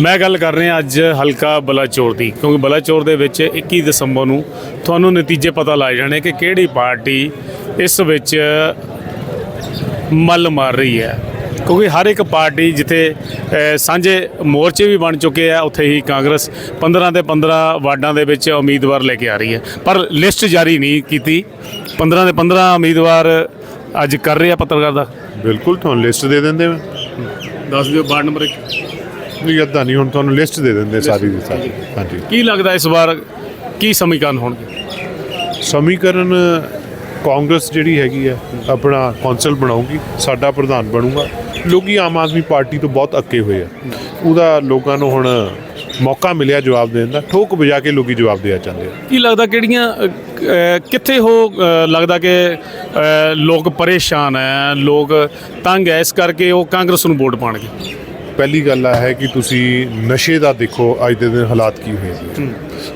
ਮੈਂ ਗੱਲ ਕਰ ਰਿਹਾ ਅੱਜ ਹਲਕਾ ਬਲਾਚੌਰ ਦੀ ਕਿਉਂਕਿ ਬਲਾਚੌਰ ਦੇ ਵਿੱਚ 21 ਦਸੰਬਰ ਨੂੰ ਤੁਹਾਨੂੰ ਨਤੀਜੇ ਪਤਾ ਲੱਗ ਜਾਣੇ ਕਿ ਕਿਹੜੀ ਪਾਰਟੀ ਇਸ ਵਿੱਚ ਮੱਲ ਮਾਰ ਰਹੀ ਹੈ। ਕਿਉਂਕਿ ਹਰ ਇੱਕ ਪਾਰਟੀ ਜਿੱਥੇ ਸਾਂਝੇ ਮੋਰਚੇ ਵੀ ਬਣ ਚੁੱਕੇ ਆ ਉੱਥੇ ਹੀ ਕਾਂਗਰਸ 15 ਦੇ 15 ਵਾਰਡਾਂ ਦੇ ਵਿੱਚ ਉਮੀਦਵਾਰ ਲੈ ਕੇ ਆ ਰਹੀ ਹੈ। ਪਰ ਲਿਸਟ ਜਾਰੀ ਨਹੀਂ ਕੀਤੀ। 15 ਦੇ 15 ਉਮੀਦਵਾਰ ਅੱਜ ਕਰ ਰਹੇ ਆ ਪੱਤਰਕਾਰ ਦਾ। ਬਿਲਕੁਲ ਤੁਹਾਨੂੰ ਲਿਸਟ ਦੇ ਦਿੰਦੇ ਮੈਂ। ਦੱਸ ਦਿਓ ਵਾਰਡ ਨੰਬਰ 1 ਨਹੀਂ ਅੱਧਾ ਨਹੀਂ ਹੁਣ ਤੁਹਾਨੂੰ ਲਿਸਟ ਦੇ ਦਿੰਦੇ ਸਾਰੀ ਦੀ ਸਾਰੀ। ਹਾਂਜੀ। ਕੀ ਲੱਗਦਾ ਇਸ ਵਾਰ ਕੀ ਸਮੀਕਰਨ ਹੋਣਗੇ? ਸਮੀਕਰਨ ਕਾਂਗਰਸ ਜਿਹੜੀ ਹੈਗੀ ਆ ਆਪਣਾ ਕੌਂਸਲ ਬਣਾਉਗੀ ਸਾਡਾ ਪ੍ਰਧਾਨ ਬਣੂਗਾ। ਲੋਕੀ ਆਮ ਆਦਮੀ ਪਾਰਟੀ ਤੋਂ ਬਹੁਤ ਅੱਕੇ ਹੋਏ ਆ। ਉਹਦਾ ਲੋਕਾਂ ਨੂੰ ਹੁਣ ਮੌਕਾ ਮਿਲਿਆ ਜਵਾਬ ਦੇਣ ਦਾ ਠੋਕ ਵਜਾ ਕੇ ਲੋਕੀ ਜਵਾਬ ਦੇਣਾ ਚਾਹੁੰਦੇ ਆ। ਕੀ ਲੱਗਦਾ ਕਿਹੜੀਆਂ ਕਿੱਥੇ ਹੋ ਲੱਗਦਾ ਕਿ ਲੋਕ ਪਰੇਸ਼ਾਨ ਹੈ ਲੋਕ ਤੰਗ ਹੈ ਇਸ ਕਰਕੇ ਉਹ ਕਾਂਗਰਸ ਨੂੰ ਵੋਟ ਪਾਣਗੇ? ਪਹਿਲੀ ਗੱਲ ਆ ਹੈ ਕਿ ਤੁਸੀਂ ਨਸ਼ੇ ਦਾ ਦੇਖੋ ਅੱਜ ਦੇ ਦਿਨ ਹਾਲਾਤ ਕੀ ਹੋਏ ਨੇ।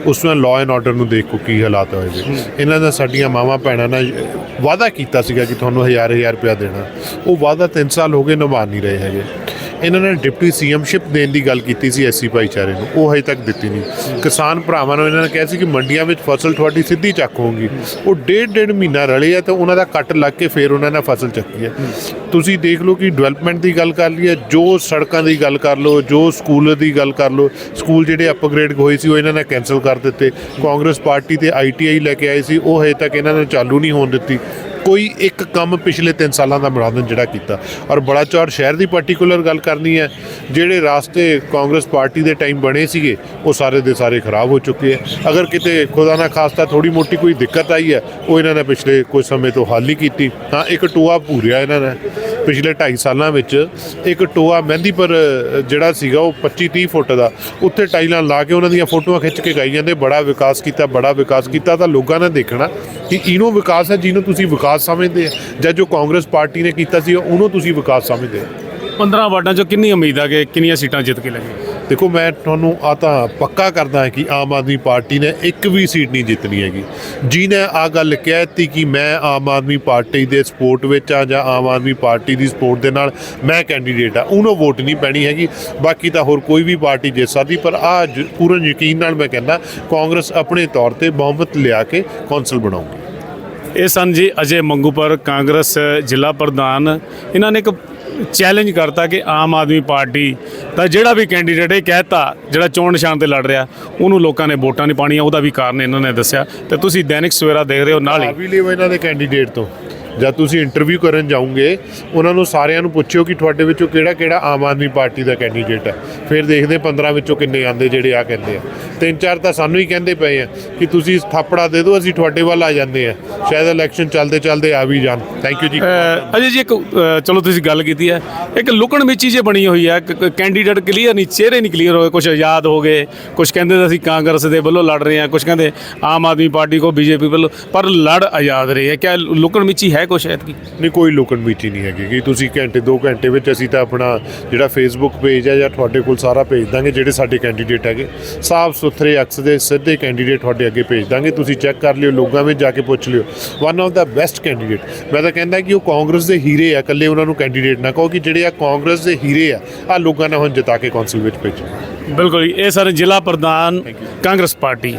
ਉਸ ਵਿੱਚ ਲਾਅ ਐਂਡ ਆਰਡਰ ਨੂੰ ਦੇਖੋ ਕੀ ਹਾਲਾਤ ਹੋਏ ਨੇ। ਇਹਨਾਂ ਦਾ ਸਾਡੀਆਂ ਮਾਵਾਂ ਭੈਣਾਂ ਨਾਲ ਵਾਅਦਾ ਕੀਤਾ ਸੀਗਾ ਕਿ ਤੁਹਾਨੂੰ ਹਜ਼ਾਰ ਹਜ਼ਾਰ ਰੁਪਇਆ ਦੇਣਾ। ਉਹ ਵਾਅਦਾ 3 ਸਾਲ ਹੋ ਗਏ ਨਿਭਾ ਨਹੀਂ ਰਹੇ ਹੈਗੇ। ਇਹਨਾਂ ਨੇ ਡਿਪਟੀ ਸੀਐਮਸ਼ਿਪ ਦੇਣ ਦੀ ਗੱਲ ਕੀਤੀ ਸੀ ਐਸਸੀ ਭਾਈਚਾਰੇ ਨੂੰ। ਉਹ ਹਜੇ ਤੱਕ ਦਿੱਤੀ ਨਹੀਂ। ਕਿਸਾਨ ਭਰਾਵਾਂ ਨੂੰ ਇਹਨਾਂ ਨੇ ਕਿਹਾ ਸੀ ਕਿ ਮੰਡੀਆਂ ਵਿੱਚ ਫਸਲ ਤੁਹਾਡੀ ਸਿੱਧੀ ਚੱਕ ਹੋਊਗੀ। ਉਹ ਡੇਢ ਡੇਢ ਮਹੀਨਾ ਰਲੇ ਆ ਤੇ ਉਹਨਾਂ ਦਾ ਕੱਟ ਲੱਗ ਕੇ ਫਿਰ ਉਹਨਾਂ ਨੇ ਫਸਲ ਚੱਕੀ ਹੈ। ਤੁਸੀਂ ਦੇਖ ਲਓ ਕਿ ਡਿਵੈਲਪਮੈਂਟ ਦੀ ਗੱਲ ਕਰ ਲਈਏ, ਜੋ ਸੜਕਾਂ ਦੀ ਗੱਲ ਕਰ ਲਓ, ਜੋ ਸਕੂਲ ਦੀ ਗੱਲ ਕਰ ਲਓ, ਸਕੂਲ ਜਿਹੜੇ ਅਪਗ੍ਰੇਡ ਹੋਏ ਸੀ ਉਹ ਇਹਨਾਂ ਨੇ ਕੈਨਸਲ ਕਰ ਦਿੱਤੇ। ਕਾਂਗਰਸ ਪਾਰਟੀ ਤੇ ਆਈਟੀਆਈ ਲੈ ਕੇ ਆਏ ਸੀ, ਉਹ ਹਜੇ ਤੱਕ ਇਹਨਾਂ ਨੇ ਚਾਲੂ ਨਹੀਂ ਹੋਣ ਦਿੱਤੀ। ਕੋਈ ਇੱਕ ਕੰਮ ਪਿਛਲੇ 3 ਸਾਲਾਂ ਦਾ ਮਰਾਦਨ ਜਿਹੜਾ ਕੀਤਾ। ਔਰ ਬੜਾ ਬੜਾਚੌਰ ਸ਼ਹਿਰ ਦੀ ਪਾਰਟਿਕੂਲਰ ਗੱਲ ਕਰਨੀ ਹੈ, ਜਿਹੜੇ ਰਾਸਤੇ ਕਾਂਗਰਸ ਪਾਰਟੀ ਦੇ ਟਾਈਮ ਬਣੇ ਸੀਗੇ, ਉਹ ਸਾਰੇ ਦੇ ਸਾਰੇ ਖਰਾਬ ਹੋ ਚੁੱਕੇ ਹੈ। ਅਗਰ ਕਿਤੇ ਖੁਦਾ ਨਾ ਖਾਸਤਾ ਥੋੜੀ ਮੋਟੀ ਕੋਈ ਦਿੱਕਤ ਆਈ ਹੈ, ਉਹ ਇਹਨਾਂ ਨੇ ਪਿਛਲੇ ਕੁਝ ਸਮੇਂ ਤੋਂ ਹੱਲ ਨਹੀਂ ਕੀਤੀ। ਹਾਂ, ਇੱਕ ਟੋਆ ਭੂਰਿਆ ਇਹਨਾਂ ਨੇ। ਪਿਛਲੇ 2.5 ਸਾਲਾਂ ਵਿੱਚ ਇੱਕ ਟੋਆ ਮਹਿੰਦੀਪੁਰ ਜਿਹੜਾ ਸੀਗਾ, ਉਹ 25 30 ਫੁੱਟ ਦਾ, ਉੱਥੇ ਟਾਈਲਾਂ ਲਾ ਕੇ ਉਹਨਾਂ ਦੀਆਂ ਫੋਟੋਆਂ ਖਿੱਚ ਕੇ ਗਾਈ ਜਾਂਦੇ ਬੜਾ ਵਿਕਾਸ ਕੀਤਾ, ਬੜਾ ਵਿਕਾਸ ਕੀਤਾ ਤਾਂ ਲੋਕਾਂ ਨੇ ਦੇਖਣਾ ਕਿ ਇਹਨੂੰ ਵਿਕਾਸ ਹੈ ਜਿਹਨੂੰ ਤੁਸੀਂ ਵਿਕਾਸ ਸਮਝਦੇ ਆ? ਜਾਂ ਜੋ ਕਾਂਗਰਸ ਪਾਰਟੀ ਨੇ ਕੀਤਾ ਸੀ ਉਹਨੂੰ ਤੁਸੀਂ ਵਿਕਾਸ ਸਮਝਦੇ ਆ 15 ਵਾਰਡਾਂ ਚੋਂ ਕਿੰਨੀ ਉਮੀਦ ਆ ਕਿ ਕਿੰਨੀਆਂ ਸੀਟਾਂ ਜਿੱਤ ਕੇ ਲੈਣਗੇ? ਦੇਖੋ ਮੈਂ ਤੁਹਾਨੂੰ ਆ ਤਾਂ ਪੱਕਾ ਕਰਦਾ ਕਿ ਆਮ ਆਦਮੀ ਪਾਰਟੀ ਨੇ ਇੱਕ ਵੀ ਸੀਟ ਨਹੀਂ ਜਿੱਤਣੀ ਹੈਗੀ। ਜਿਹਨੇ ਆ ਗੱਲ ਕਹਿਤੀ ਕਿ ਮੈਂ ਆਮ ਆਦਮੀ ਪਾਰਟੀ ਦੇ ਸਪੋਰਟ ਵਿੱਚ ਆ ਜਾਂ ਆਮ ਆਦਮੀ ਪਾਰਟੀ ਦੀ ਸਪੋਰਟ ਦੇ ਨਾਲ ਮੈਂ ਕੈਂਡੀਡੇਟ ਆ ਉਹਨੂੰ ਵੋਟ ਨਹੀਂ ਪੈਣੀ ਹੈਗੀ। ਬਾਕੀ ਤਾਂ ਹੋਰ ਕੋਈ ਵੀ ਪਾਰਟੀ ਜਿੱਤ ਸਕਦੀ ਪਰ ਆ ਪੂਰਨ ਯਕੀਨ ਨਾਲ ਮੈਂ ਕਹਿੰਦਾ ਕਾਂਗਰਸ ਆਪਣੇ ਤੌਰ ਤੇ ਬਹੁਮਤ ਲਿਆ ਕੇ ਕੌਂਸਲ ਬਣਾਊਗੀ। ਇਹ ਸਨ ਜੀ ਅਜੇ ਮੰਗੂਪੁਰ ਕਾਂਗਰਸ ਜ਼ਿਲ੍ਹਾ ਪ੍ਰਧਾਨ। ਇਹਨਾਂ ਨੇ ਇੱਕ ਚੈਲੰਜ ਕਰਤਾ ਕਿ ਆਮ ਆਦਮੀ ਪਾਰਟੀ ਦਾ ਜਿਹੜਾ ਵੀ ਕੈਂਡੀਡੇਟ ਇਹ ਕਹਿਤਾ, ਜਿਹੜਾ ਚੋਣ ਨਿਸ਼ਾਨ ਤੇ ਲੜ ਰਿਹਾ, ਉਹਨੂੰ ਲੋਕਾਂ ਨੇ ਵੋਟਾਂ ਨਹੀਂ ਪਾਣੀਆਂ ਉਹਦਾ ਵੀ ਕਾਰਨ ਇਹਨਾਂ ਨੇ ਦੱਸਿਆ। ਤੇ ਤੁਸੀਂ ਦੈਨਿਕ ਸਵੇਰਾ ਦੇਖ ਰਹੇ ਹੋ ਨਾਲ ਆ ਹੀ ਵੀ ਇਹਨਾਂ ਦੇ ਕੈਂਡੀਡੇਟ ਤੋਂ। ਜਦ ਤੁਸੀਂ ਇੰਟਰਵਿਊ ਕਰਨ ਜਾਓਗੇ, ਉਹਨਾਂ ਨੂੰ ਸਾਰਿਆਂ ਨੂੰ ਪੁੱਛਿਓ ਕਿ ਤੁਹਾਡੇ ਵਿੱਚੋਂ ਕਿਹੜਾ ਕਿਹੜਾ ਆਮ ਆਦਮੀ ਪਾਰਟੀ ਦਾ ਕੈਂਡੀਡੇਟ ਹੈ। ਫਿਰ ਦੇਖਦੇ 15 ਵਿੱਚੋਂ ਕਿੰਨੇ ਆਂਦੇ ਜਿਹੜੇ ਆ ਕਹਿੰਦੇ ਆ। ਤਿੰਨ ਚਾਰ ਤਾਂ ਸਾਨੂੰ ਹੀ ਕਹਿੰਦੇ ਪਏ ਆ ਕਿ ਤੁਸੀਂ ਥਾਪੜਾ ਦੇ ਦਿਓ, ਅਸੀਂ ਤੁਹਾਡੇ ਵੱਲ ਆ ਜਾਂਦੇ ਆ। ਸ਼ਾਇਦ ਇਲੈਕਸ਼ਨ ਚੱਲਦੇ ਚੱਲਦੇ ਆ ਵੀ ਜਾਣ। ਥੈਂਕ ਯੂ ਜੀ। ਅਜੇ ਜੀ ਇੱਕ ਚਲੋ ਤੁਸੀਂ ਗੱਲ ਕੀਤੀ ਹੈ। ਇੱਕ ਲੁਕਣ ਮਿਚੀ ਜੇ ਬਣੀ ਹੋਈ ਹੈ। ਕੈਂਡੀਡੇਟ ਕਲੀਅਰ ਨਹੀਂ, ਚਿਹਰੇ ਨਹੀਂ ਕਲੀਅਰ ਹੋਏ ਕੁਝ ਆਜ਼ਾਦ ਹੋ ਗਏ। ਕੁਝ ਕਹਿੰਦੇ ਅਸੀਂ ਕਾਂਗਰਸ ਦੇ ਵੱਲੋਂ ਲੜ ਰਹੇ ਹਾਂ ਕੁਝ ਕਹਿੰਦੇ ਆਮ ਆਦਮੀ ਪਾਰਟੀ ਕੋ ਬੀਜੇਪੀ ਵੱਲੋਂ, ਪਰ ਲੜ ਆਜ਼ਾਦ ਰਹੇ ਹੈ। ਕਿਆ ਲੁਕਣ ਮਿਚੀ ਹੈ ਕੁਛ ਐਤਕੀ? ਨਹੀਂ ਕੋਈ ਲੁਕਣ ਮੀਚੀ ਨਹੀਂ ਹੈਗੀ ਕਿ ਤੁਸੀਂ ਘੰਟੇ 2 ਘੰਟੇ ਵਿੱਚ ਅਸੀਂ ਤਾਂ ਆਪਣਾ ਜਿਹੜਾ ਫੇਸਬੁੱਕ ਪੇਜ ਹੈ ਜਾਂ ਤੁਹਾਡੇ ਕੋਲ ਸਾਰਾ ਭੇਜ ਦਾਂਗੇ ਜਿਹੜੇ ਸਾਡੇ ਕੈਂਡੀਡੇਟ ਹੈਗੇ। ਸਾਫ਼ ਸੁਥਰੇ ਅਕਸ ਦੇ ਸਿੱਧੇ ਕੈਂਡੀਡੇਟ ਤੁਹਾਡੇ ਅੱਗੇ ਭੇਜ ਦਾਂਗੇ। ਤੁਸੀਂ ਚੈੱਕ ਕਰ ਲਿਓ ਲੋਕਾਂ ਵਿੱਚ ਜਾ ਕੇ ਪੁੱਛ ਲਿਓ। One of the best candidate ਮੈਂ ਤਾਂ ਕਹਿੰਦਾ ਕਿ ਉਹ ਕਾਂਗਰਸ ਦੇ ਹੀਰੇ ਆ ਇਕੱਲੇ ਉਹਨਾਂ ਨੂੰ ਕੈਂਡੀਡੇਟ ਨਾ ਕਹੋ ਕਿ ਜਿਹੜੇ ਆ ਕਾਂਗਰਸ ਦੇ ਹੀਰੇ ਆ ਆ ਲੋਕਾਂ ਨੇ ਹੁਣ ਜਿਤਾ ਕੇ ਕੌਂਸਲ ਵਿੱਚ ਭੇਜੋ। ਬਿਲਕੁਲ ਜੀ, ਇਹ ਸਰ ਜ਼ਿਲ੍ਹਾ ਪ੍ਰਧਾਨ ਕਾਂਗਰਸ ਪਾਰਟੀ।